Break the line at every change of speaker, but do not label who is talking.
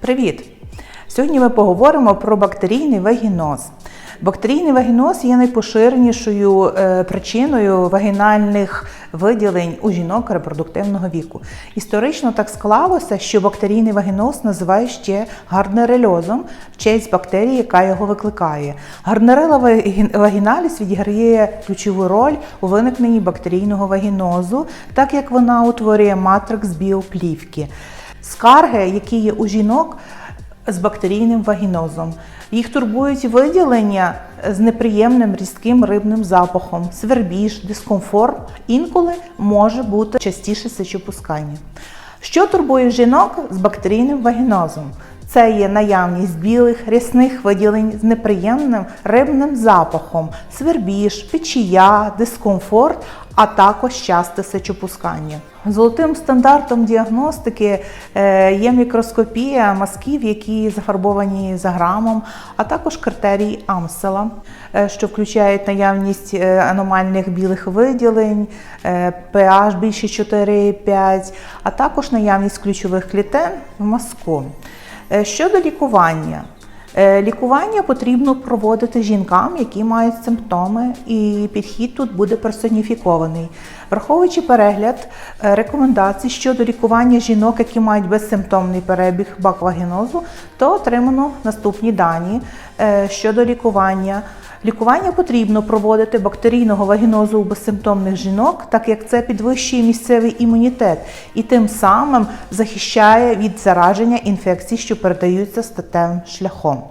Привіт! Сьогодні ми поговоримо про бактерійний вагіноз. Бактерійний вагіноз є найпоширенішою е, причиною вагінальних виділень у жінок репродуктивного віку. Історично так склалося, що бактерійний вагіноз називають ще гарнерельозом в честь бактерії, яка його викликає. Гарнерела вагі- вагіналіс відіграє ключову роль у виникненні бактерійного вагінозу, так як вона утворює матрикс біоплівки. Скарги, які є у жінок з бактерійним вагінозом. Їх турбують виділення з неприємним різким рибним запахом, свербіж, дискомфорт. Інколи може бути частіше сечопускання. Що турбує жінок з бактерійним вагінозом? Це є наявність білих рясних виділень з неприємним рибним запахом, свербіж, печія, дискомфорт, а також часте сечопускання. Золотим стандартом діагностики е, є мікроскопія мазків, які зафарбовані за грамом, а також критерії Амсела, е, що включають наявність е, аномальних білих виділень, pH більше 4,5, а також наявність ключових клітин в мазку. Щодо лікування. Е, Лікування потрібно проводити жінкам, які мають симптоми, і підхід тут буде персоніфікований. Враховуючи перегляд е, рекомендацій щодо лікування жінок, які мають безсимптомний перебіг баквагенозу, то отримано наступні дані е, щодо лікування. Лікування потрібно проводити бактерійного вагінозу у безсимптомних жінок, так як це підвищує місцевий імунітет і тим самим захищає від зараження інфекцій, що передаються статевим шляхом.